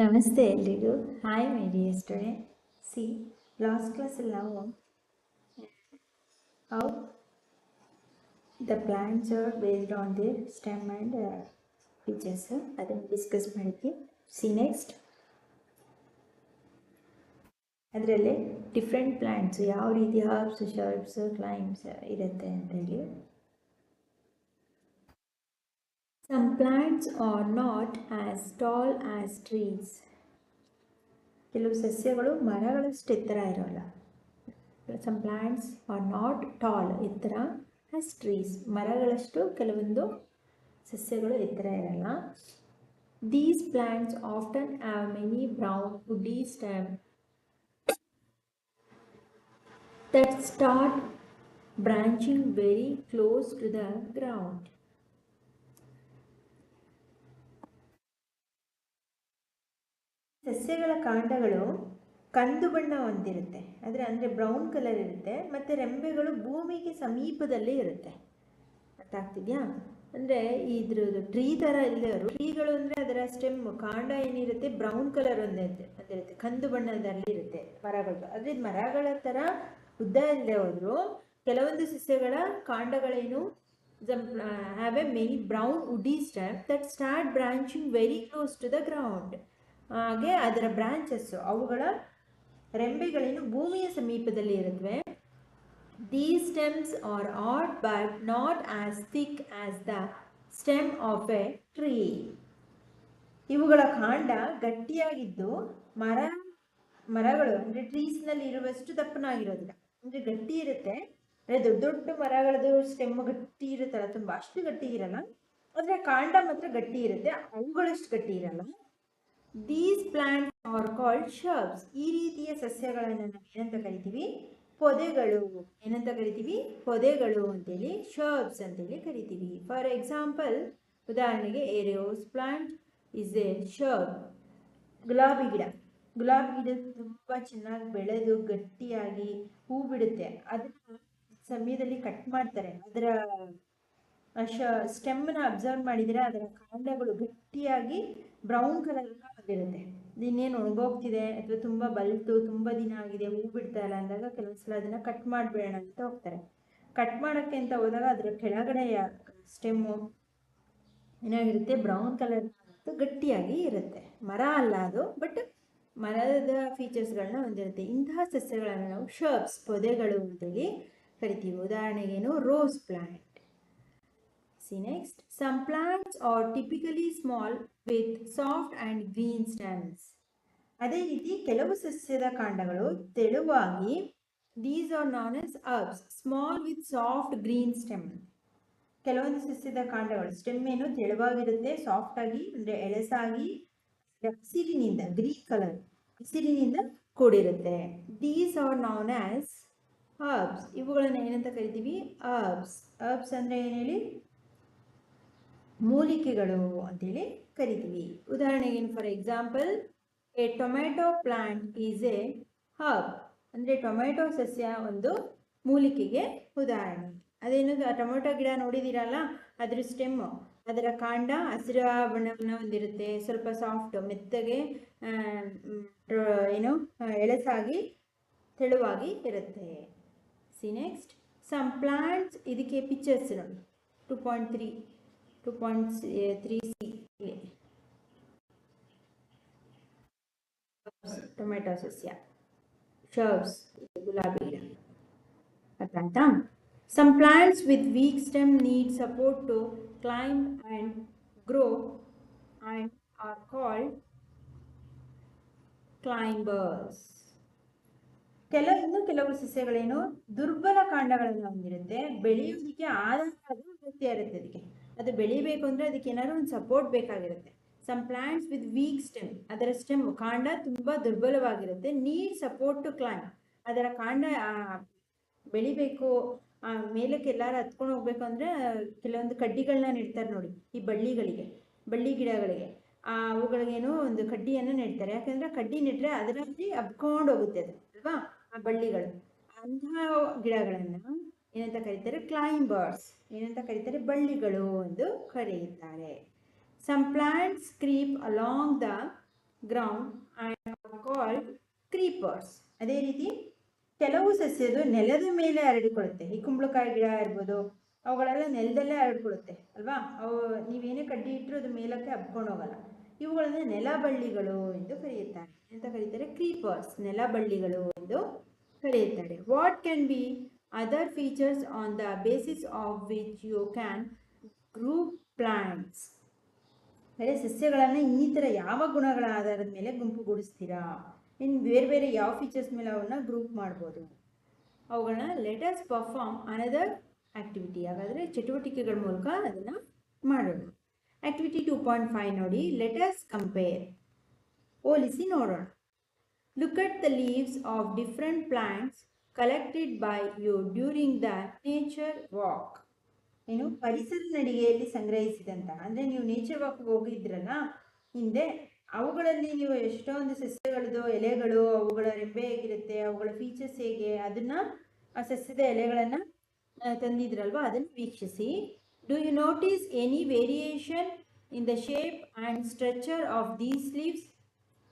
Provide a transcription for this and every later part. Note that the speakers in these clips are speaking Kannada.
ನಮಸ್ತೆ ಎಲ್ರಿಗೂ hi my dear students last ಕ್ಲಾಸಲ್ಲಿ ನಾವು how the plants are based on the stem and features ಅದನ್ನು ಡಿಸ್ಕಸ್ ಮಾಡಿದ್ವಿ ಸಿ ನೆಕ್ಸ್ಟ್ ಅದರಲ್ಲಿ ಡಿಫ್ರೆಂಟ್ ಪ್ಲ್ಯಾಂಟ್ಸ್ ಯಾವ ರೀತಿ ಹರ್ಬ್ಸ್ ಶರ್ಬ್ಸ್ ಕ್ಲೈಮ್ಸ್ ಇರುತ್ತೆ ಅಂತ ಹೇಳಿ Some plants are not as tall as trees. ಕೆಲವು ಸಸ್ಯಗಳು ಮರಗಳಷ್ಟು ಎತ್ತರ ಇರೋಲ್ಲ. Some plants are not tall ಎತ್ತರ ಆಸ್ ಟ್ರೀಸ್ ಮರಗಳಷ್ಟು ಕೆಲವೊಂದು ಸಸ್ಯಗಳು ಎತ್ತರ ಇರಲ್ಲ. These plants often have many brown woody stem that start branching very close to the ground ಸಸ್ಯಗಳ ಕಾಂಡಗಳು ಕಂದು ಬಣ್ಣ ಹೊಂದಿರುತ್ತೆ. ಆದರೆ ಅಂದರೆ ಬ್ರೌನ್ ಕಲರ್ ಇರುತ್ತೆ. ಮತ್ತು ರೆಂಬೆಗಳು ಭೂಮಿಗೆ ಸಮೀಪದಲ್ಲೇ ಇರುತ್ತೆ. ಅರ್ಥ ಆಗ್ತಿದೆಯಾ? ಅಂದರೆ ಇದ್ರದ್ದು ಟ್ರೀ ಥರ ಇಲ್ಲವರು ಟ್ರೀಗಳು ಅಂದರೆ ಅದರ ಸ್ಟೆಮ್ ಕಾಂಡ ಏನಿರುತ್ತೆ ಬ್ರೌನ್ ಕಲರ್ ಒಂದಿರುತ್ತೆ. ಅಂದಿರುತ್ತೆ ಕಂದು ಬಣ್ಣದಲ್ಲಿ ಇರುತ್ತೆ ಮರಗಳು. ಆದರೆ ಮರಗಳ ಥರ ಉದ್ದ ಇಲ್ಲದೆ ಹೋದ್ರು ಕೆಲವೊಂದು ಸಸ್ಯಗಳ ಕಾಂಡಗಳೇನು have a many brown woody stem that start branching very close to the ground ಹಾಗೆ ಅದರ ಬ್ರಾಂಚಸ್ಸು ಅವುಗಳ ರೆಂಬೆಗಳೇನು ಭೂಮಿಯ ಸಮೀಪದಲ್ಲಿ ಇರುತ್ತವೆ. The stems are hard but not as thick as the stem of a tree ಇವುಗಳ ಕಾಂಡ ಗಟ್ಟಿಯಾಗಿದ್ದು ಮರ, ಮರಗಳು ಅಂದರೆ ಟ್ರೀಸ್ನಲ್ಲಿ ಇರುವಷ್ಟು ದಪ್ಪನಾಗಿರೋದಿಲ್ಲ. ಅಂದರೆ ಗಟ್ಟಿ ಇರುತ್ತೆ. ಅಂದರೆ ದೊಡ್ಡ ದೊಡ್ಡ ಮರಗಳದ್ದು ಸ್ಟೆಮ್ ಗಟ್ಟಿ ಇರುತ್ತಲ್ಲ, ತುಂಬ ಅಷ್ಟು ಗಟ್ಟಿ ಇರಲ್ಲ. ಆದರೆ ಕಾಂಡ ಮಾತ್ರ ಗಟ್ಟಿ ಇರುತ್ತೆ. ಅವುಗಳಷ್ಟು ಗಟ್ಟಿ ಇರಲ್ಲ. These plants are called shrubs ಈ ರೀತಿಯ ಸಸ್ಯಗಳನ್ನು ನಾವು ಏನಂತ ಕರಿತೀವಿ? ಪೊದೆಗಳು. ಏನಂತ ಕರಿತೀವಿ? ಪೊದೆಗಳು ಅಂತೇಳಿ ಶರ್ಬ್ಸ್ ಅಂತೇಳಿ ಕರಿತೀವಿ. ಫಾರ್ ಎಕ್ಸಾಂಪಲ್ ಉದಾಹರಣೆಗೆ a rose plant is a shrub ಗುಲಾಬಿ ಗಿಡ. ಗುಲಾಬಿ ಗಿಡ ತುಂಬ ಚೆನ್ನಾಗಿ ಬೆಳೆದು ಗಟ್ಟಿಯಾಗಿ ಹೂ ಬಿಡುತ್ತೆ. ಅದನ್ನ ಸಮಯದಲ್ಲಿ ಕಟ್ ಮಾಡ್ತಾರೆ. ಅದರ ಶ ಸ್ಟೆಮ್ನ ಅಬ್ಸರ್ವ್ ಮಾಡಿದರೆ ಅದರ ಕಾಂಡಗಳು ಗಟ್ಟಿಯಾಗಿ ಬ್ರೌನ್ ಕಲರ್ ಬಂದಿರುತ್ತೆ ಇನ್ನೇನು ಒಣಗೋಗ್ತಿದೆ ಅಥವಾ ತುಂಬ ಬಲ್ತು ತುಂಬ ದಿನ ಆಗಿದೆ, ಹೂ ಬಿಡ್ತಾ ಇಲ್ಲ ಅಂದಾಗ ಕೆಲವೊಂದ್ಸಲ ಅದನ್ನು ಕಟ್ ಮಾಡಿಬಿಡೋಣ ಅಂತ ಹೋಗ್ತಾರೆ. ಕಟ್ ಮಾಡೋಕ್ಕೆ ಅಂತ ಹೋದಾಗ ಅದರ ಕೆಳಗಡೆಯ ಸ್ಟೆಮ್ಮು ಏನಾಗಿರುತ್ತೆ ಬ್ರೌನ್ ಕಲರ್ ಗಟ್ಟಿಯಾಗಿ ಇರುತ್ತೆ. ಮರ ಅಲ್ಲ ಅದು ಬಟ್ ಮರದ ಫೀಚರ್ಸ್ಗಳನ್ನ ಹೊಂದಿರುತ್ತೆ. ಇಂತಹ ಸಸ್ಯಗಳನ್ನು ನಾವು ಶರ್ಬ್ಸ್ ಪೊದೆಗಳು ಅಂತೇಳಿ ಕರಿತೀವಿ. ಉದಾಹರಣೆಗೇನು rose plant see next some plants are typically small with soft and green stems ಅದೇ ರೀತಿ ಕೆಲವು ಸಸ್ಯದ ಕಾಂಡಗಳು ತೆಳುವಾಗಿ these are known as herbs small with soft green stem ಕೆಲವೊಂದು ಸಸ್ಯದ ಕಾಂಡಗಳು ಸ್ಟೆಮ್ ಏನು ತೆಳುವಾಗಿರುತ್ತೆ ಸಾಫ್ಟ್ ಆಗಿ, ಅಂದರೆ ಎಳಸಾಗಿ, ಹಸಿರಿನಿಂದ ಗ್ರೀನ್ ಕಲರ್ ಹಸಿರಿನಿಂದ ಕೂಡಿರುತ್ತೆ. These are known as herbs ಇವುಗಳನ್ನು ಏನಂತ ಕರಿತೀವಿ? ಅರ್ಬ್ಸ್ ಅರ್ಬ್ಸ್ ಅಂದರೆ ಏನು ಹೇಳಿ? ಮೂಲಿಕೆಗಳು ಅಂತೇಳಿ ಕರಿತೀವಿ. ಉದಾಹರಣೆಗೆ for example, a tomato plant is a herb ಅಂದರೆ ಟೊಮ್ಯಾಟೊ ಸಸ್ಯ ಒಂದು ಮೂಲಿಕೆಗೆ ಉದಾಹರಣೆ. ಅದೇನು ಟೊಮೆಟೊ ಗಿಡ ನೋಡಿದ್ದೀರಲ್ಲ ಅದರ ಸ್ಟೆಮ್ಮು ಅದರ ಕಾಂಡ ಹಸಿರು ಬಣ್ಣವನ್ನು ಹೊಂದಿರುತ್ತೆ. ಸ್ವಲ್ಪ ಸಾಫ್ಟ್ ಮೆತ್ತಗೆ ಏನು ಎಳಸಾಗಿ, ತೆಳುವಾಗಿ ಇರುತ್ತೆ. ಸಿ ನೆಕ್ಸ್ಟ್ ಸಮ್ ಪ್ಲಾಂಟ್ಸ್ ಇದಕ್ಕೆ ಪಿಕ್ಚರ್ಸ್ ನೋಡಿ. Two point three two point three see tomato ಸಸ್ಯ ಶರ್ಬ್ಸ್ ಗುಲಾಬಿ ಗಿಡ ಅರ್ಥ ಆಯ್ತಾ some plants with weak stem need support to climb and grow and are called climbers ಕೆಲವು ಇನ್ನು ಕೆಲವು ಸಸ್ಯಗಳೇನು ದುರ್ಬಲ ಕಾಂಡಗಳನ್ನು ಹೊಂದಿರುತ್ತೆ ಬೆಳೆಯೋದಕ್ಕೆ ಆಧಾರ ಅಗತ್ಯ ಇರುತ್ತೆ ಅದಕ್ಕೆ. ಅದು ಬೆಳಿಬೇಕು ಅಂದರೆ ಅದಕ್ಕೆ ಏನಾದ್ರು ಒಂದು ಸಪೋರ್ಟ್ ಬೇಕಾಗಿರುತ್ತೆ. Some plants with weak stem ಅದರ ಸ್ಟೆಮ್ ಕಾಂಡ ತುಂಬ ದುರ್ಬಲವಾಗಿರುತ್ತೆ. ನೀಡ್ ಸಪೋರ್ಟ್ ಟು ಕ್ಲೈಮ್ ಅದರ ಕಾಂಡ ಬೆಳಿಬೇಕು ಮೇಲಕ್ಕೆ ಎಲ್ಲರೂ ಹತ್ಕೊಂಡು ಹೋಗ್ಬೇಕು ಅಂದರೆ ಕೆಲವೊಂದು ಕಡ್ಡಿಗಳನ್ನ ನೆಡ್ತಾರೆ ನೋಡಿ, ಈ ಬಳ್ಳಿಗಳಿಗೆ, ಬಳ್ಳಿ ಗಿಡಗಳಿಗೆ. ಅವುಗಳಿಗೇನು ಒಂದು ಕಡ್ಡಿಯನ್ನು ನೆಡ್ತಾರೆ. ಯಾಕಂದ್ರೆ ಕಡ್ಡಿ ನೆಟ್ಟರೆ ಅದರಲ್ಲಿ ಹಬ್ಕೊಂಡು ಹೋಗುತ್ತೆ ಅದು, ಅಲ್ವಾ? ಆ ಬಳ್ಳಿಗಳು. ಅಂತಹ ಗಿಡಗಳನ್ನು ಏನಂತ ಕರೀತಾರೆ? ಕ್ಲೈಂಬರ್ಸ್ ಏನಂತ ಕರೀತಾರೆ? ಬಳ್ಳಿಗಳು ಎಂದು ಕರೆಯುತ್ತಾರೆ. Some plants creep along the ground and called creepers ಅದೇ ರೀತಿ, ಕೆಲವು ಸಸ್ಯದು ನೆಲದ ಮೇಲೆ ಹರಡಿಕೊಳ್ಳುತ್ತೆ. ಈ ಕುಂಬಳಕಾಯಿ ಗಿಡ ಇರ್ಬೋದು, ಅವುಗಳೆಲ್ಲ ನೆಲದಲ್ಲೇ ಹರಡ್ಕೊಳ್ಳುತ್ತೆ, ಅಲ್ವಾ? ಅವು, ನೀವೇನೇ ಕಡ್ಡಿ ಇಟ್ಟರು ಅದು ಮೇಲಕ್ಕೆ ಹಬ್ಕೊಂಡು ಹೋಗಲ್ಲ. ಇವುಗಳನ್ನು ನೆಲಬಳ್ಳಿಗಳು ಎಂದು ಕರೆಯುತ್ತಾರೆ. ಅಂತ ಕರೀತಾರೆ? ಕ್ರೀಪರ್ಸ್ ನೆಲ ಬಳ್ಳಿಗಳು ಎಂದು ಕರೆಯುತ್ತಾರೆ. What can be other features on the basis of which you can group plants. ಬೇರೆ ಸಸ್ಯಗಳನ್ನು ಈ ಥರ ಯಾವ ಗುಣಗಳ ಆಧಾರದ ಮೇಲೆ ಗುಂಪುಗೂಡಿಸ್ತೀರಾ? ಇನ್ನು ಬೇರೆ ಬೇರೆ ಯಾವ ಫೀಚರ್ಸ್ ಮೇಲೆ ಅವನ್ನ ಗ್ರೂಪ್ ಮಾಡ್ಬೋದು? ಅವುಗಳನ್ನ ಲೆಟರ್ಸ್ ಪರ್ಫಾರ್ಮ್ ಅನದರ್ ಆ್ಯಕ್ಟಿವಿಟಿ ಹಾಗಾದರೆ ಚಟುವಟಿಕೆಗಳ ಮೂಲಕ ಅದನ್ನು ಮಾಡೋಣ. ಆ್ಯಕ್ಟಿವಿಟಿ ಟೂ ಪಾಯಿಂಟ್ ಫೈವ್ ನೋಡಿ ಲೆಟರ್ಸ್ ಕಂಪೇರ್ ಹೋಲಿಸಿ ನೋಡೋಣ. Look at the leaves of different plants collected by you during the nature walk ಏನು ಪರಿಸರ ನಡಿಗೆಯಲ್ಲಿ ಸಂಗ್ರಹಿಸಿದಂತಹ ಅಂದರೆ ನೀವು ನೇಚರ್ ವಾಕ್ ಹೋಗಿದ್ರಲ್ಲ ಹಿಂದೆ ಅವುಗಳಲ್ಲಿ ನೀವು ಎಷ್ಟೊಂದು ಸಸ್ಯಗಳದ್ದು ಎಲೆಗಳು ಅವುಗಳ ರೆಂಬೆ ಹೇಗಿರುತ್ತೆ ಅವುಗಳ ಫೀಚರ್ಸ್ ಹೇಗೆ ಅದನ್ನು ಆ ಸಸ್ಯದ ಎಲೆಗಳನ್ನು ತಂದಿದ್ರಲ್ವ? ಅದನ್ನು ವೀಕ್ಷಿಸಿ. Do you notice any variation in the shape and structure of these leaves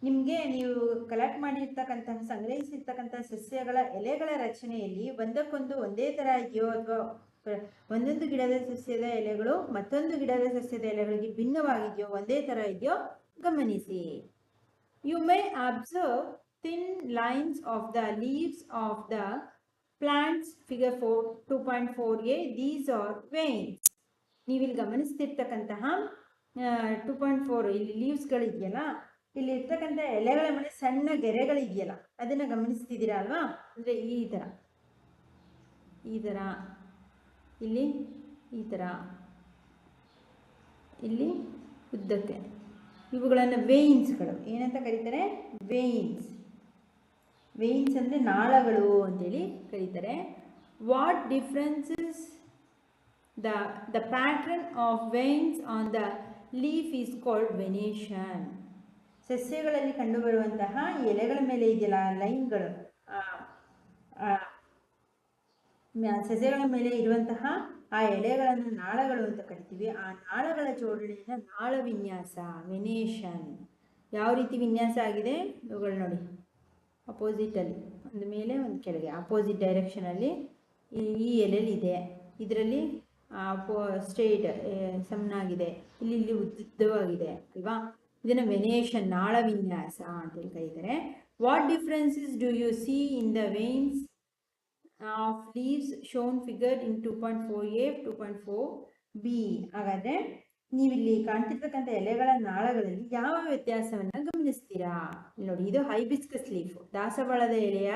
ನಿಮಗೆ ನೀವು ಕಲೆಕ್ಟ್ ಮಾಡಿರ್ತಕ್ಕಂತಹ, ಸಂಗ್ರಹಿಸಿರ್ತಕ್ಕಂತಹ ಸಸ್ಯಗಳ ಎಲೆಗಳ ರಚನೆಯಲ್ಲಿ ಒಂದಕ್ಕೊಂದು ಒಂದೇ ಥರ ಇದೆಯೋ ಅಥವಾ ಒಂದೊಂದು ಗಿಡದ ಸಸ್ಯದ ಎಲೆಗಳು ಮತ್ತೊಂದು ಗಿಡದ ಸಸ್ಯದ ಎಲೆಗಳಿಗೆ ಭಿನ್ನವಾಗಿದೆಯೋ, ಒಂದೇ ಥರ ಇದೆಯೋ, ಗಮನಿಸಿ. You may observe lines of the leaves of the plants figure four two point ಫೋರ್ಗೆ these are veins ನೀವಿಲ್ಲಿ ಗಮನಿಸ್ತಿರ್ತಕ್ಕಂತಹ ಟೂ ಪಾಯಿಂಟ್ ಫೋರ್ ಇಲ್ಲಿ ಲೀವ್ಸ್ಗಳಿದೆಯಲ್ಲ ಇಲ್ಲಿ ಇರ್ತಕ್ಕಂಥ ಎಲೆಗಳ ಮೇಲೆ ಸಣ್ಣ ಗೆರೆಗಳಿದೆಯಲ್ಲ, ಅದನ್ನು ಗಮನಿಸ್ತಿದ್ದೀರಾ ಅಲ್ವಾ? ಅಂದರೆ ಈ ಥರ ಈ ಥರ ಇಲ್ಲಿ ಈ ಥರ ಇಲ್ಲಿ ಉದ್ದಕ್ಕೆ. ಇವುಗಳನ್ನು ವೇಯಿನ್ಸ್ಗಳು, ಏನಂತ ಕರೀತಾರೆ? ವೇಯಿನ್ಸ್. ವೇಯಿನ್ಸ್ ಅಂದರೆ ನಾಳಗಳು ಅಂತೇಳಿ ಕರೀತಾರೆ. What differences the the pattern of veins on the leaf is called venation ಸಸ್ಯಗಳಲ್ಲಿ ಕಂಡುಬರುವಂತಹ ಎಲೆಗಳ ಮೇಲೆ ಇದೆಯಲ್ಲ ಲೈನ್ಗಳು. ಸಸ್ಯಗಳ ಮೇಲೆ ಇರುವಂತಹ ಆ ಎಲೆಗಳನ್ನು ನಾಳಗಳು ಅಂತ ಕರಿತೀವಿ. ಆ ನಾಳಗಳ ಜೋಡಣೆಯಿಂದ ನಾಳ ವಿನ್ಯಾಸ ವೆನೇಷನ್ ಯಾವ ರೀತಿ ವಿನ್ಯಾಸ ಆಗಿದೆ? ಇವುಗಳು ನೋಡಿ. ಅಪೋಸಿಟಲ್ಲಿ ಒಂದು ಮೇಲೆ ಒಂದು ಕೆಳಗೆ. ಅಪೋಸಿಟ್ ಡೈರೆಕ್ಷನಲ್ಲಿ ಈ ಈ ಎಲೆಲಿ ಇದೆ. ಇದರಲ್ಲಿ ಸ್ಟ್ರೇಟ್ ಸಮನಾಗಿದೆ ಇಲ್ಲಿ ಇಲ್ಲಿ ಉದ್ದವಾಗಿದೆ. ಅಲ್ವಾ? ಇದನ್ನು ವೆನೇಶ ನಾಳ ವಿನ್ಯಾಸ ಅಂತೇಳಿ ಕರೀತಾರೆ what differences do you see in the veins of leaves shown figure in two point four A two point four B ಹಾಗಾದರೆ ನೀವಿಲ್ಲಿ ಕಾಣ್ತಿರ್ತಕ್ಕಂಥ ಎಲೆಗಳ ನಾಳಗಳಲ್ಲಿ ಯಾವ ವ್ಯತ್ಯಾಸವನ್ನು ಗಮನಿಸ್ತೀರಾ? ನೋಡಿ, ಇದು ಹೈಬಿಸ್ಕಸ್ ಲೀಫ್ ದಾಸವಾಳದ ಎಲೆಯ,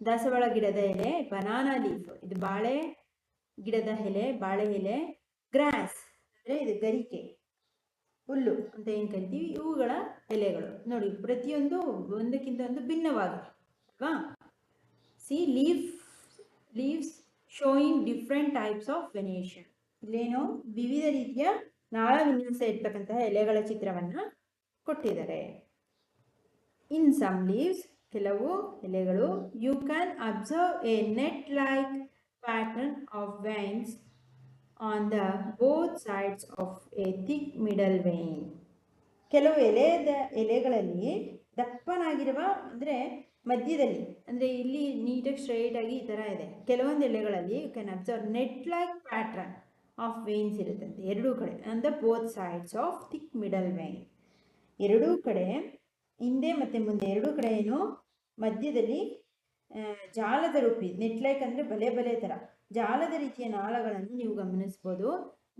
ದಾಸವಾಳ ಗಿಡದ ಎಲೆ ಬನಾನಾ ಲೀಫ್ ಇದು ಬಾಳೆ ಗಿಡದ ಎಲೆ, ಬಾಳೆ ಎಲೆ ಗ್ರಾಸ್ ಅಂದರೆ ಇದು ಗರಿಕೆ. ಹುಲ್ಲು ಅಂತ ಏನು ಕರಿತೀವಿ? ಇವುಗಳ ಎಲೆಗಳು. ನೋಡಿ, ಪ್ರತಿಯೊಂದು ಒಂದಕ್ಕಿಂತ ಒಂದು ಭಿನ್ನವಾಗಿದೆ, ಅಲ್ವಾ? See leave leaves showing different types of venation ಇಲ್ಲೇನು ವಿವಿಧ ರೀತಿಯ ನಾಳ ವಿನ್ಯಾಸ ಇರ್ತಕ್ಕಂತಹ ಎಲೆಗಳ ಚಿತ್ರವನ್ನು ಕೊಟ್ಟಿದ್ದಾರೆ. ಇನ್ ಸಮ್ ಲೀವ್ಸ್ ಕೆಲವು ಎಲೆಗಳು you can observe a net like pattern of veins on the both sides of a thick middle vein ಕೆಲವು ಎಲೆದ ಎಲೆಗಳಲ್ಲಿ ದಪ್ಪನಾಗಿರುವ, ಅಂದರೆ ಮಧ್ಯದಲ್ಲಿ, ಅಂದರೆ ಇಲ್ಲಿ ನೀಟಾಗಿ ಸ್ಟ್ರೈಟ್ ಆಗಿ ಈ ಥರ ಇದೆ. ಕೆಲವೊಂದು ಎಲೆಗಳಲ್ಲಿ you can observe net like pattern of veins ಇರುತ್ತಂತೆ. ಎರಡೂ ಕಡೆ the both sides of thick middle vein ಎರಡೂ ಕಡೆ ಹಿಂದೆ ಮತ್ತು ಮುಂದೆ, ಎರಡೂ ಕಡೆ ಏನು ಮಧ್ಯದಲ್ಲಿ ಜಾಲದ ರೂಪಿ ನೆಟ್ ಲೈಕ್ ಅಂದರೆ ಬಲೆ ಬಲೆ ಥರ ಜಾಲದ ರೀತಿಯ ನಾಳಗಳನ್ನು ನೀವು ಗಮನಿಸ್ಬೋದು.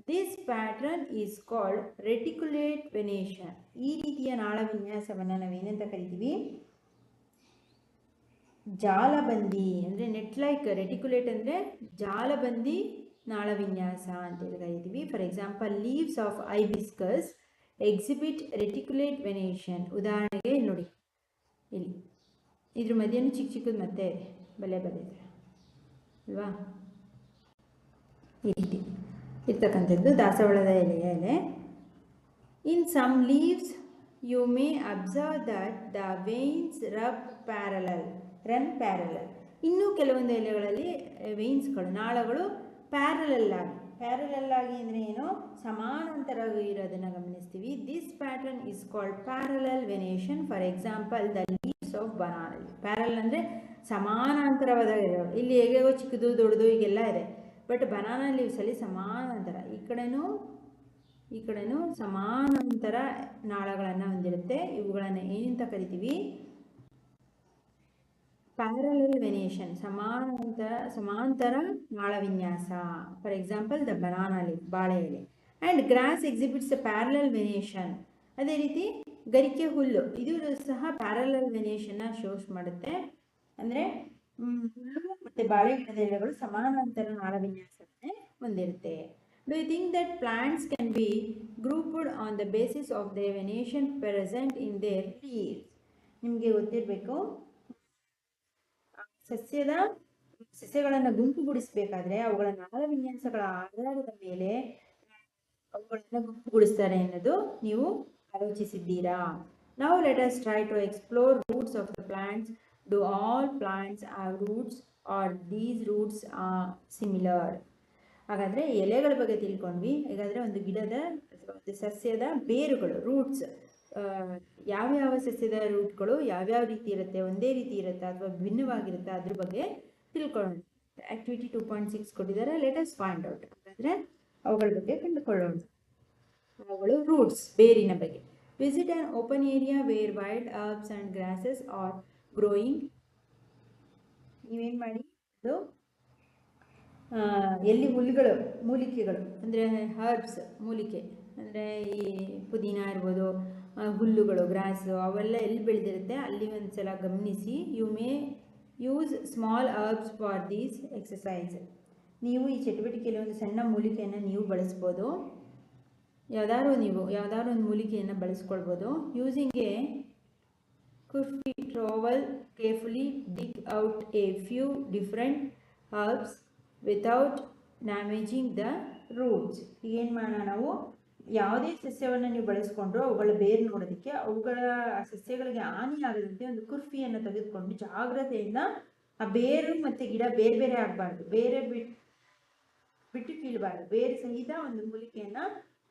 This pattern is called reticulate venation ಈ ರೀತಿಯ ನಾಳ ವಿನ್ಯಾಸವನ್ನು ನಾವೇನಂತ ಕರಿತೀವಿ? ಜಾಲಬಂದಿ ಅಂದರೆ ನೆಟ್ ಲೈಕ್ ರೆಟಿಕ್ಯುಲೇಟ್ ಅಂದರೆ ಜಾಲಬಂದಿ ನಾಳ ವಿನ್ಯಾಸ ಅಂತೇಳಿ ಕರಿತೀವಿ. For example leaves of hibiscus exhibit reticulate venation ಉದಾಹರಣೆಗೆ ನೋಡಿ. ಇಲ್ಲಿ. ಇದ್ರ ಮಧ್ಯೆನೂ ಚಿಕ್ಕ ಚಿಕ್ಕದು ಮತ್ತೆ ಬಲೆ ಬಲೆ ಅಲ್ವಾ ರೀತಿ ಇರ್ತಕ್ಕಂಥದ್ದು ದಾಸವಾಳದ ಎಲೆಯ ಎಲೆ. In some leaves you may observe that the veins run parallel run parallel ಇನ್ನೂ ಕೆಲವೊಂದು ಎಲೆಗಳಲ್ಲಿ ವೇನ್ಸ್ಗಳು ನಾಳಗಳು ಪ್ಯಾರಲಲ್ಲಾಗಿ ಪ್ಯಾರಲಲ್ಲಾಗಿ ಅಂದರೆ ಏನು? ಸಮಾನಾಂತರವಾಗಿ ಇರೋದನ್ನು ಗಮನಿಸ್ತೀವಿ. This pattern is called parallel venation for example the leaves of banana parallel ಅಂದರೆ ಸಮಾನಾಂತರವಾದ ಇರೋ ಇಲ್ಲಿ ಹೇಗೆಗೋ ಚಿಕ್ಕದು, ದೊಡ್ಡದು ಈಗೆಲ್ಲ ಇದೆ. ಬಟ್ ಬನಾನಾ ಲೀವ್ಸಲ್ಲಿ ಸಮಾನಾಂತರ ಈ ಕಡೆನೂ ಈ ಕಡೆನೂ ಸಮಾನಾಂತರ ನಾಳಗಳನ್ನು ಹೊಂದಿರುತ್ತೆ. ಇವುಗಳನ್ನು ಏನಂತ ಕರಿತೀವಿ? ಪ್ಯಾರಲಲ್ ವೆನೇಷನ್ ಸಮಾನಾಂತರ, ಸಮಾಂತರ ನಾಳ ವಿನ್ಯಾಸ for example the banana leaf ಬಾಳೆ ಎಲೆ. And grass exhibits parallel venation ಅದೇ ರೀತಿ ಗರಿಕೆ ಹುಲ್ಲು, ಇದು ಸಹ ಪ್ಯಾರಲಲ್ ವೆನೇಷನ್ನ ಶೋಸ್ ಮಾಡುತ್ತೆ. ಅಂದರೆ ಮತ್ತು ಬಾಳೆ ಎಲೆಗಳು ಸಮಾನಾಂತರ ನಾಳ ವಿನ್ಯಾಸವನ್ನೇ ಹೊಂದಿರುತ್ತೆ. Do you think that plants can be grouped on the basis of the venation present in their leaves ನಿಮಗೆ ಗೊತ್ತಿರಬೇಕು. ಸಸ್ಯದ ಸಸ್ಯಗಳನ್ನು ಗುಂಪುಗೂಡಿಸಬೇಕಾದ್ರೆ ಅವುಗಳ ನಾಳ ವಿನ್ಯಾಸಗಳ ಆಧಾರದ ಮೇಲೆ ಅವುಗಳನ್ನು ಗುಂಪುಗೂಡಿಸ್ತಾರೆ ಅನ್ನೋದು ನೀವು ಆಲೋಚಿಸಿದ್ದೀರಾ. ನಾವು let us try to explore roots of the plants do all plants have roots are these roots are similar ಹಾಗಾದರೆ ಎಲೆಗಳ ಬಗ್ಗೆ ತಿಳ್ಕೊಂಡ್ವಿ. ಹಾಗಾದರೆ ಒಂದು ಗಿಡದ ಒಂದು ಸಸ್ಯದ ಬೇರುಗಳು ರೂಟ್ಸ್ ಯಾವ್ಯಾವ ಸಸ್ಯದ ರೂಟ್ಗಳು ಯಾವ್ಯಾವ ರೀತಿ ಇರುತ್ತೆ, ಒಂದೇ ರೀತಿ ಇರುತ್ತೆ ಅಥವಾ ಭಿನ್ನವಾಗಿರುತ್ತೆ ಅದ್ರ ಬಗ್ಗೆ ತಿಳ್ಕೊಳ್ಳೋಣ. ಆಕ್ಟಿವಿಟಿ ಟೂ ಪಾಯಿಂಟ್ ಸಿಕ್ಸ್ ಕೊಟ್ಟಿದ್ದಾರೆ. ಲೇಟೆಸ್ಟ್ ಫೈಂಡ್ ಔಟ್ ಹಾಗಾದರೆ ಅವುಗಳ ಬಗ್ಗೆ ಕಂಡುಕೊಳ್ಳೋಣ. ಅವುಗಳು ರೂಟ್ಸ್ ಬೇರಿನ ಬಗ್ಗೆ. Visit an open area where wild herbs and grasses are growing ನೀವೇನು ಮಾಡಿ ಅದು ಎಲ್ಲಿ ಹುಲ್ಲುಗಳು ಮೂಲಿಕೆಗಳು, ಅಂದರೆ ಹರ್ಬ್ಸ್ ಮೂಲಿಕೆ, ಅಂದರೆ ಈ ಪುದೀನ ಇರ್ಬೋದು ಹುಲ್ಲುಗಳು ಗ್ರಾಸು ಅವೆಲ್ಲ ಎಲ್ಲಿ ಬೆಳೆದಿರುತ್ತೆ? ಅಲ್ಲಿ ಒಂದು ಸಲ ಗಮನಿಸಿ you may use small herbs for these exercise ನೀವು ಈ ಚಟುವಟಿಕೆಯಲ್ಲಿ ಒಂದು ಸಣ್ಣ ಮೂಲಿಕೆಯನ್ನು ನೀವು ಬಳಸ್ಬೋದು. ಯಾವ್ದಾದ್ರು ನೀವು, ಯಾವ್ದಾದ್ರು ಒಂದು ಮೂಲಿಕೆಯನ್ನು ಬಳಸ್ಕೊಳ್ಬೋದು. Using a khurpi trowel carefully, dig out a few different herbs without damaging the roots ಏನು ಮಾಡೋಣ ನಾವು? ಯಾವುದೇ ಸಸ್ಯವನ್ನು ನೀವು ಬಳಸ್ಕೊಂಡ್ರು ಅವುಗಳ ಬೇರು ನೋಡೋದಕ್ಕೆ ಅವುಗಳ ಸಸ್ಯಗಳಿಗೆ ಹಾನಿ ಆಗದಂತೆ ಒಂದು ಕುರ್ಫಿಯನ್ನು ತೆಗೆದುಕೊಂಡು ಜಾಗ್ರತೆಯಿಂದ ಆ ಬೇರು ಮತ್ತು ಗಿಡ ಬೇರೆ ಬೇರೆ ಆಗಬಾರ್ದು. ಬೇರೆ ಬಿಟ್ಟು ಬಿಟ್ಟು ಕೀಳಬಾರ್ದು. ಬೇರೆ ಸಹಿತ ಒಂದು ಮೂಲಿಕೆಯನ್ನು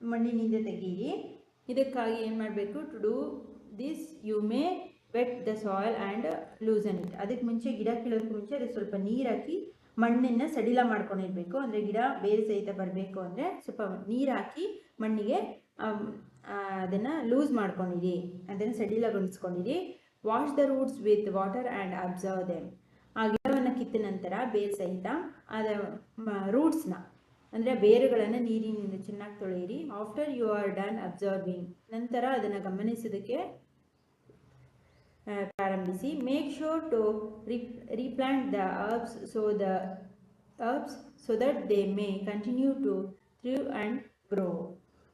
ಮಣ್ಣಿನಿಂದ ತೆಗೀರಿ. ಇದಕ್ಕಾಗಿ ಏನು ಮಾಡಬೇಕು? To do this you may wet the soil and loosen it ಅದಕ್ಕೆ ಮುಂಚೆ ಗಿಡ ಕೀಳೋದಕ್ಕೆ ಮುಂಚೆ ಅದಕ್ಕೆ ಸ್ವಲ್ಪ ನೀರು ಹಾಕಿ ಮಣ್ಣನ್ನು ಸಡಿಲ ಮಾಡ್ಕೊಂಡಿರಬೇಕು ಅಂದರೆ ಗಿಡ ಬೇರೆ ಸಹಿತ ಬರಬೇಕು ಅಂದರೆ ಸ್ವಲ್ಪ ನೀರು ಹಾಕಿ ಮಣ್ಣಿಗೆ ಅದನ್ನು ಲೂಸ್ ಮಾಡ್ಕೊಂಡಿರಿ. ಅದನ್ನು ಸಡಿಲಗೊಳಿಸ್ಕೊಂಡಿರಿ. Wash the roots with water and observe them ಆ ಗಿಡವನ್ನು ಕಿತ್ತ ನಂತರ ಬೇರು ಸಹಿತ, ಅದ ರೂಟ್ಸ್ನ ಅಂದರೆ ಬೇರುಗಳನ್ನು ನೀರಿನಿಂದ ಚೆನ್ನಾಗಿ ತೊಳೆಯಿರಿ. After you are done observing ನಂತರ ಅದನ್ನು ಗಮನಿಸೋದಕ್ಕೆ ಪ್ರಾರಂಭಿಸಿ. Make sure to replant the herbs so the herbs so that they may continue to thrive and grow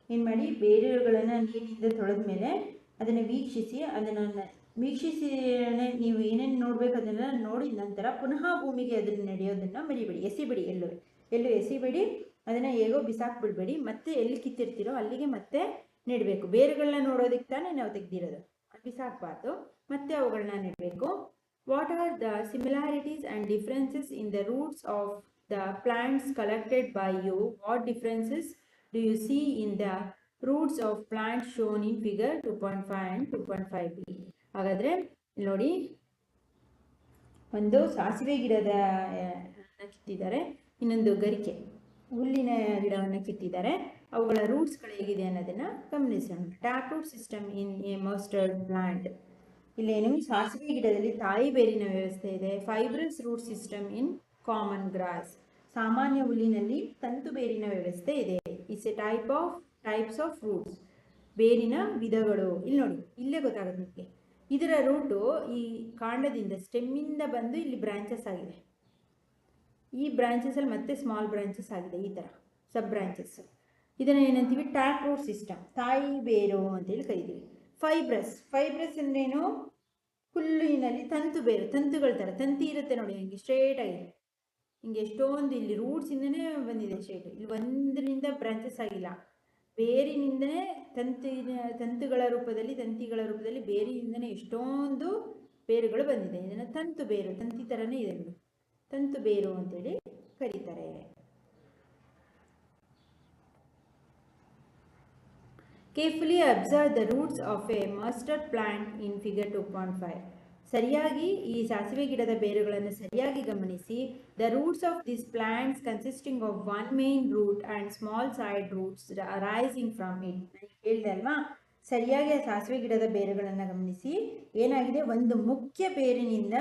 ಏನು ಮಾಡಿ? ಬೇರೆಗಳನ್ನು ನೀರಿನಿಂದ ತೊಳೆದ ಮೇಲೆ ಅದನ್ನು ವೀಕ್ಷಿಸಿ ಅದನ್ನು ವೀಕ್ಷಿಸಿ ನೀವು ಏನೇನು ನೋಡಬೇಕು ಅದನ್ನು ನೋಡಿದ ನಂತರ ಪುನಃ ಭೂಮಿಗೆ ಅದನ್ನು ನಡೆಯೋದನ್ನು ಮರಿಬೇಡಿ. ಎಸಿಬೇಡಿ ಎಲ್ಲೂ. ಎಲ್ಲೂ ಎಸಿಬೇಡಿ. ಅದನ್ನು ಹೇಗೋ ಬಿಸಾಕ್ಬಿಡ್ಬೇಡಿ. ಮತ್ತೆ ಎಲ್ಲಿ ಕಿತ್ತಿರ್ತೀರೋ ಅಲ್ಲಿಗೆ ಮತ್ತೆ ನೆಡಬೇಕು. ಬೇರುಗಳನ್ನ ನೋಡೋದಕ್ಕೆ ತಾನೇ ನಾವು ತೆಗ್ದಿರೋದು. ಬಿಸಾಕಬಾರ್ದು. ಮತ್ತೆ ಅವುಗಳನ್ನ ನೆಡಬೇಕು. What are the similarities and differences in the roots of the plants collected by you what differences do you see in the roots of plant shown in figure two point five and two point five B ಹಾಗಾದರೆ ನೋಡಿ, ಒಂದು ಸಾಸಿವೆ ಗಿಡದ ಕಿತ್ತಿದ್ದಾರೆ. ಇನ್ನೊಂದು ಗರಿಕೆ, ಹುಲ್ಲಿನ ಗಿಡವನ್ನು ಕಿತ್ತಿದ್ದಾರೆ. ಅವುಗಳ ರೂಟ್ಸ್ಗಳು ಹೇಗಿದೆ ಅನ್ನೋದನ್ನು ಗಮನಿಸೋಣ. Tap root system in a mustard plant. ಇಲ್ಲೇನು ಸಾಸಿವೆ ಗಿಡದಲ್ಲಿ ತಾಯಿ ಬೇರಿನ ವ್ಯವಸ್ಥೆ ಇದೆ. Fibrous root system in common grass. ಸಾಮಾನ್ಯ ಹುಲ್ಲಿನಲ್ಲಿ ತಂತು ಬೇರಿನ ವ್ಯವಸ್ಥೆ ಇದೆ. Is a type of types of roots ಬೇರಿನ ವಿಧಗಳು. ಇಲ್ಲಿ ನೋಡಿ, ಇಲ್ಲೇ ಗೊತ್ತಾಗುತ್ತೆ ನಿಮಗೆ. ಇದರ ರೂಟು ಈ ಕಾಂಡದಿಂದ ಸ್ಟೆಮ್ಮಿಂದ ಬಂದು ಇಲ್ಲಿ ಬ್ರಾಂಚಸ್ ಆಗಿದೆ. ಈ ಬ್ರಾಂಚಸಲ್ಲಿ ಮತ್ತೆ ಸ್ಮಾಲ್ ಬ್ರಾಂಚಸ್ ಆಗಿದೆ ಈ ಥರ ಸಬ್ ಬ್ರಾಂಚಸ್ ಇದನ್ನು ಏನಂತೀವಿ? Tap root system. ತಾಯಿ ಬೇರು ಅಂತೇಳಿ ಕರಿತೀವಿ. ಫೈಬ್ರಸ್. ಫೈಬ್ರಸ್ ಅಂದ್ರೇನು? ಹುಲ್ಲಿನಲ್ಲಿ ತಂತು ಬೇರು. ತಂತುಗಳ ಥರ. ತಂತಿ ಇರುತ್ತೆ ನೋಡಿ, ಹಿಂಗೆ ಸ್ಟ್ರೇಟ್ ಆಗಿ. ಹಿಂಗೆ ಎಷ್ಟೊಂದು ಇಲ್ಲಿ ರೂಟ್ಸಿಂದನೇ ಬಂದಿದೆ ಸ್ಟ್ರೇಟ್ ಇಲ್ಲಿ ಒಂದರಿಂದ ಬ್ರಾಂಚಸ್ ಆಗಿಲ್ಲ. ಬೇರಿನಿಂದನೇ ತಂತಿನ ತಂತುಗಳ ರೂಪದಲ್ಲಿ, ತಂತಿಗಳ ರೂಪದಲ್ಲಿ ಬೇರಿನಿಂದನೇ ಎಷ್ಟೊಂದು ಬೇರುಗಳು ಬಂದಿದೆ. ಇದನ್ನು ತಂತು ಬೇರು. ತಂತಿ ಥರನೇ ಇದೆ ತಂತು ಬೇರು ಅಂತೇಳಿ ಕರೀತಾರೆ. Carefully observe the roots of a mustard plant in figure two point five ಸರಿಯಾಗಿ ಈ ಸಾಸಿವೆ ಗಿಡದ ಬೇರುಗಳನ್ನು ಸರಿಯಾಗಿ ಗಮನಿಸಿ. The roots of this plants consisting of one main root and small side roots rising from it ಹೇಳಿದೆ ಅಲ್ವಾ? ಸರಿಯಾಗಿ ಆ ಸಾಸಿವೆ ಗಿಡದ ಬೇರುಗಳನ್ನು ಗಮನಿಸಿ. ಏನಾಗಿದೆ? ಒಂದು ಮುಖ್ಯ ಬೇರಿನಿಂದ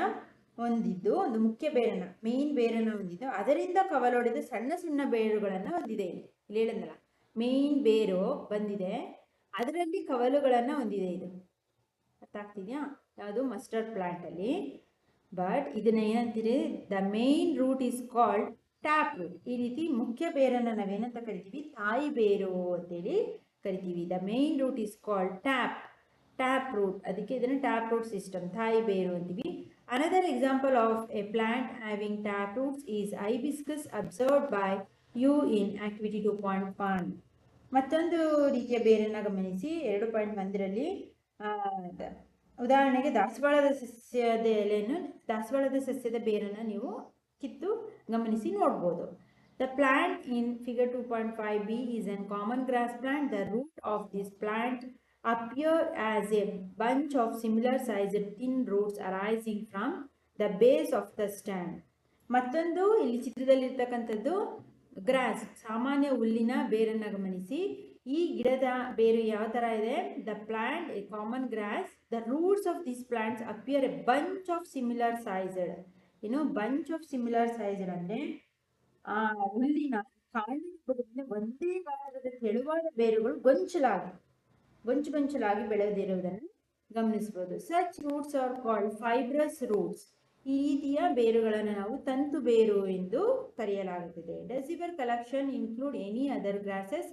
ಹೊಂದಿದ್ದು, ಒಂದು ಮುಖ್ಯ ಬೇರನ್ನು ಮೇನ್ ಬೇರನ್ನು ಹೊಂದಿದ್ದು, ಅದರಿಂದ ಕವಲೊಡೆದು ಸಣ್ಣ ಸಣ್ಣ ಬೇರುಗಳನ್ನು ಹೊಂದಿದೆ ಇಲ್ಲಿ. ಇಲ್ಲಿ ಹೇಳಿದ್ನಲ್ಲ ಮೇನ್ ಬೇರು ಬಂದಿದೆ. ಅದರಲ್ಲಿ ಕವಲುಗಳನ್ನು ಹೊಂದಿದೆ ಇದು. ಅರ್ಥ ಆಗ್ತಿದೆಯಾ? ಯಾವುದು? ಮಸ್ಟರ್ಡ್ ಪ್ಲಾಂಟಲ್ಲಿ ಬಟ್ ಇದನ್ನ ಏನಂತೀರಿ? The main root is called tap root ಈ ರೀತಿ ಮುಖ್ಯ ಬೇರನ್ನು ನಾವೇನಂತ ಕರಿತೀವಿ? ತಾಯಿ ಬೇರು ಅಂತೇಳಿ ಕರಿತೀವಿ. The main root is called tap tap root ಅದಕ್ಕೆ ಇದನ್ನು ಟ್ಯಾಪ್ ರೂಟ್ ಸಿಸ್ಟಮ್ ತಾಯಿ ಬೇರು ಅಂತೀವಿ. Another example of a plant having tap roots is hibiscus observed by you in activity two point one ಮತ್ತೊಂದು ರೀತಿಯ ಬೇರನ್ನು ಗಮನಿಸಿ. ಎರಡು ಪಾಯಿಂಟ್ ಒಂದರಲ್ಲಿ ಉದಾಹರಣೆಗೆ ದಾಸವಾಳದ ಸಸ್ಯದ ಎಲೆಯನ್ನು, ದಾಸವಾಳದ ಸಸ್ಯದ ಬೇರನ್ನು ನೀವು ಕಿತ್ತು ಗಮನಿಸಿ ನೋಡ್ಬೋದು. The plant in figure two point five B is an common grass plant. The root of this plant appear as a bunch of similar size thin roots arising from the base of the stand. ಮತ್ತೊಂದು, ಇಲ್ಲಿ ಚಿತ್ರದಲ್ಲಿರ್ತಕ್ಕಂಥದ್ದು ಗ್ರಾಸ್, ಸಾಮಾನ್ಯ ಹುಲ್ಲಿನ ಬೇರನ್ನು ಗಮನಿಸಿ. ಈ ಗಿಡದ ಬೇರು ಯಾವ ಥರ ಇದೆ? The plant a common grass the roots of this plants appear a bunch of similar sized ಏನು ಬಂಚ್ ಆಫ್ ಸಿಮಿಲರ್ ಸೈಜಡ್ ಅಂದರೆ ಆ ಹುಲ್ಲಿನ ಕಾಂಡ ಒಂದೇ ಗಾತ್ರದ ತೆಳುವಾದ ಬೇರುಗಳು ಗೊಂಚಲಾಗಿ, ಗೊಂಚು ಗೊಂಚಲಾಗಿ ಬೆಳೆದಿರುವುದನ್ನು ಗಮನಿಸಬಹುದು. Such roots are called fibrous roots ಈ ರೀತಿಯ ಬೇರುಗಳನ್ನು ನಾವು ತಂತು ಬೇರು ಎಂದು ಕರೆಯಲಾಗುತ್ತದೆ. Does your collection include any other grasses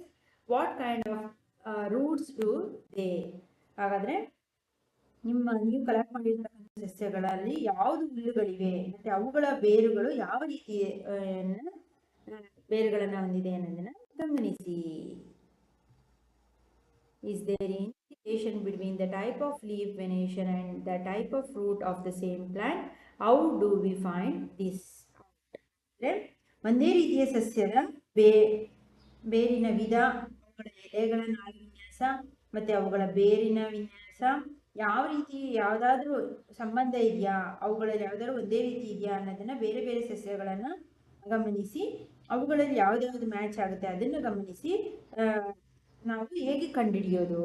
what kind of roots do they ಹಾಗಾದರೆ ನಿಮ್ಮ, ನೀವು ಕಲೆಕ್ಟ್ ಮಾಡಿರ್ತಕ್ಕಂಥ ಸಸ್ಯಗಳಲ್ಲಿ ಯಾವುದು ಹುಲ್ಲುಗಳಿವೆ, ಮತ್ತು ಅವುಗಳ ಬೇರುಗಳು ಯಾವ ರೀತಿ ಬೇರುಗಳನ್ನು ಹೊಂದಿದೆ ಅನ್ನೋದನ್ನು ಗಮನಿಸಿ. Is there any relation between the type of leaf venation and the type of of the same plant? How do we find this ಅಂದರೆ ಒಂದೇ ರೀತಿಯ ಸಸ್ಯದ ಬೇ, ಬೇರಿನ ವಿಧ, ಅವುಗಳ ಎಲೆಗಳ ನಾರು ವಿನ್ಯಾಸ, ಮತ್ತು ಅವುಗಳ ಬೇರಿನ ವಿನ್ಯಾಸ. ಯಾವ ರೀತಿ, ಯಾವುದಾದ್ರೂ ಸಂಬಂಧ ಇದೆಯಾ? ಅವುಗಳಲ್ಲಿ ಯಾವುದಾದ್ರೂ ಒಂದೇ ರೀತಿ ಇದೆಯಾ ಅನ್ನೋದನ್ನು ಬೇರೆ ಬೇರೆ ಸಸ್ಯಗಳನ್ನು ಗಮನಿಸಿ, ಅವುಗಳಲ್ಲಿ ಯಾವುದ್ಯಾವುದು ಮ್ಯಾಚ್ ಆಗುತ್ತೆ ಅದನ್ನು ಗಮನಿಸಿ ನಾವು ಹೇಗೆ ಕಂಡುಹಿಡಿಯೋದು.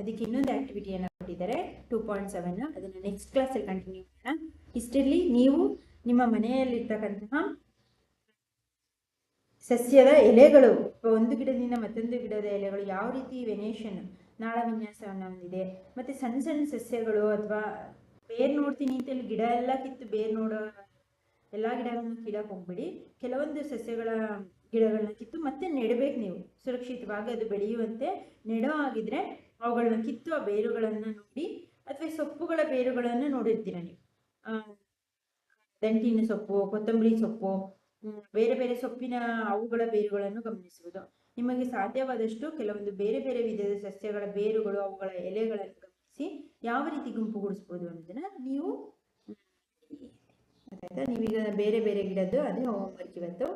ಅದಕ್ಕೆ ಇನ್ನೊಂದು ಆ್ಯಕ್ಟಿವಿಟಿಯನ್ನು ಕೊಟ್ಟಿದ್ದಾರೆ ಟೂ ಪಾಯಿಂಟ್ ಸೆವೆನ್ ಅದನ್ನು ನೆಕ್ಸ್ಟ್ ಕ್ಲಾಸಲ್ಲಿ ಕಂಟಿನ್ಯೂ ಮಾಡೋಣ. ಇಷ್ಟರಲ್ಲಿ ನೀವು ನಿಮ್ಮ ಮನೆಯಲ್ಲಿರ್ತಕ್ಕಂತಹ ಸಸ್ಯದ ಎಲೆಗಳು, ಒಂದು ಗಿಡದಿಂದ ಮತ್ತೊಂದು ಗಿಡದ ಎಲೆಗಳು ಯಾವ ರೀತಿ ವೆನೇಷನ್ ನಾಳ ವಿನ್ಯಾಸವನ್ನು ಹೊಂದಿದೆ. ಮತ್ತು ಸಣ್ಣ ಸಣ್ಣ ಸಸ್ಯಗಳು ಅಥವಾ ಬೇರ್ ನೋಡ್ತೀನಿ ಅಂತ ಹೇಳಿ ಗಿಡ ಎಲ್ಲ ಕಿತ್ತು ಬೇರ್ ನೋಡೋ ಎಲ್ಲ ಗಿಡಗಳನ್ನು ಕೀಳಕ್ಕೆ ಹೋಗ್ಬೇಡಿ. ಕೆಲವೊಂದು ಸಸ್ಯಗಳ ಗಿಡಗಳನ್ನ ಕಿತ್ತು ಮತ್ತೆ ನೆಡಬೇಕು ನೀವು. ಸುರಕ್ಷಿತವಾಗಿ ಅದು ಬೆಳೆಯುವಂತೆ ನೆಡೋ ಆಗಿದ್ರೆ ಅವುಗಳನ್ನ ಕಿತ್ತು ಆ ಬೇರುಗಳನ್ನು ನೋಡಿ, ಅಥವಾ ಸೊಪ್ಪುಗಳ ಬೇರುಗಳನ್ನು ನೋಡಿರ್ತೀರ ನೀವು. ದಂಟಿನ ಸೊಪ್ಪು, ಕೊತ್ತಂಬರಿ ಸೊಪ್ಪು ಬೇರೆ ಬೇರೆ ಸೊಪ್ಪಿನ ಅವುಗಳ ಬೇರುಗಳನ್ನು ಗಮನಿಸುವುದು. ನಿಮಗೆ ಸಾಧ್ಯವಾದಷ್ಟು ಕೆಲವೊಂದು ಬೇರೆ ಬೇರೆ ವಿಧದ ಸಸ್ಯಗಳ ಬೇರುಗಳು, ಅವುಗಳ ಎಲೆಗಳನ್ನು ಗಮನಿಸಿ ಯಾವ ರೀತಿ ಗುಂಪುಗೂಡಿಸ್ಬೋದು ಅನ್ನೋದನ್ನ ನೀವು ಆಯ್ತಾ? ನೀವೀಗ ಬೇರೆ ಬೇರೆ ಗಿಡದ್ದು ಅದೇ ಹೋಮ್ವರ್ಕ್ ಇವತ್ತು.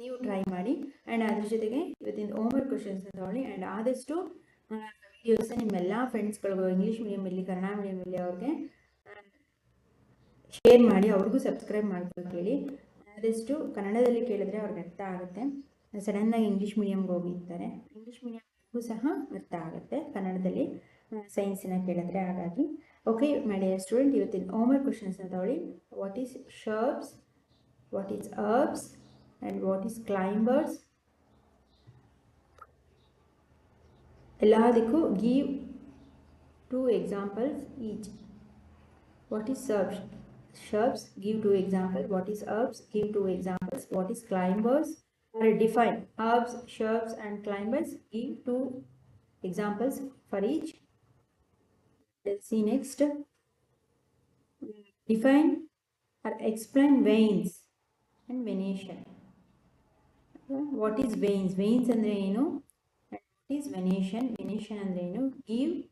ನೀವು ಟ್ರೈ ಮಾಡಿ. ಆ್ಯಂಡ್ ಅದ್ರ ಜೊತೆಗೆ ಇವತ್ತಿನ ಹೋಮ್ವರ್ಕ್ ಕ್ವಶನ್ಸ್ ತಗೊಳ್ಳಿ ಆ್ಯಂಡ್ ಆದಷ್ಟು ವಿಡಿಯೋಸ್ ನಿಮ್ಮೆಲ್ಲ ಫ್ರೆಂಡ್ಸ್ಗಳಿಗೂ ಇಂಗ್ಲೀಷ್ ಮೀಡಿಯಮ್ ಇರಲಿ ಕನ್ನಡ ಮೀಡಿಯಮ್ ಇರಲಿ ಅವ್ರಿಗೆ ಶೇರ್ ಮಾಡಿ, ಅವ್ರಿಗೂ ಸಬ್ಸ್ಕ್ರೈಬ್ ಮಾಡ್ಬೇಕು ಹೇಳಿ. ಆದಷ್ಟು ಕನ್ನಡದಲ್ಲಿ ಕೇಳಿದ್ರೆ ಅವ್ರಿಗೆ ಅರ್ಥ ಆಗುತ್ತೆ. ಸಡನ್ನಾಗಿ ಇಂಗ್ಲೀಷ್ ಮೀಡಿಯಮ್ಗೆ ಹೋಗಿರ್ತಾರೆ ಇಂಗ್ಲೀಷ್ ಮೀಡಿಯಮ್ಗೂ ಸಹ ಅರ್ಥ ಆಗುತ್ತೆ ಕನ್ನಡದಲ್ಲಿ. ಸೈನ್ಸಿನ ಕೇಳಿದ್ರೆ ಹಾಗಾಗಿ. ಓಕೆ ಮೈ ಸ್ಟೂಡೆಂಟ್ ಇವತ್ತಿನ ಹೋಮ್ವರ್ಕ್ ಕ್ವಶನ್ಸ್ನ ತಗೊಳ್ಳಿ. What is shrubs what is herbs and what is climbers ಎಲ್ಲದಕ್ಕೂ give two examples each what is shrubs shrubs, give two examples. What is herbs? Give two examples. What is climbers? Or define herbs, shrubs and climbers. Give two examples for each. Let's see next. Define or explain veins and venation. What is veins? Veins and you know what is venation venation and you know give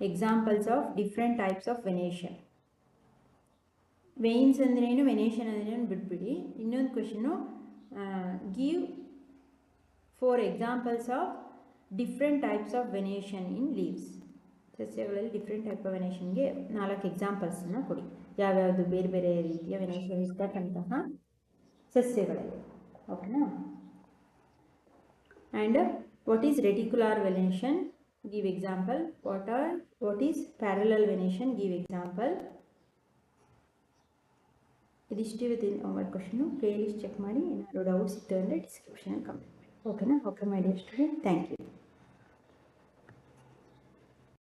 examples of different types of venation veins ಅಂದ್ರೇನು ವೆನೇಷನ್ ಅಂದ್ರೇನು ಬಿಟ್ಬಿಡಿ. ಇನ್ನೊಂದು question give four examples of different types of venation in leaves ಸಸ್ಯಗಳಲ್ಲಿ ಡಿಫ್ರೆಂಟ್ ಟೈಪ್ ಆಫ್ ವೆನೇಷನ್ಗೆ ನಾಲ್ಕು ಎಕ್ಸಾಂಪಲ್ಸನ್ನು ಕೊಡಿ. ಯಾವ್ಯಾವುದು ಬೇರೆ ಬೇರೆ ರೀತಿಯ ವೆನೇಷನ್ ಇರ್ತಕ್ಕಂತಹ ಸಸ್ಯಗಳಲ್ಲಿ. ಓಕೆನಾ and what is reticular venation give example what are what is parallel venation give example ಇದಿಷ್ಟು ಇವತ್ತಿನ ಹೋಮ್ವರ್ಕ್ ಕ್ವಶನು ಪ್ಲೇಲಿಸ್ಟ್ ಚೆಕ್ ಮಾಡಿ ಏನಾದರೂ ಡೌಟ್ಸ್ ಇತ್ತು ಅಂದರೆ ಡಿಸ್ಕ್ರಿಪ್ಷನಲ್ಲಿ ಕಮೆಂಟ್ ಮಾಡಿ ಓಕೆನಾ okay my dear student thank you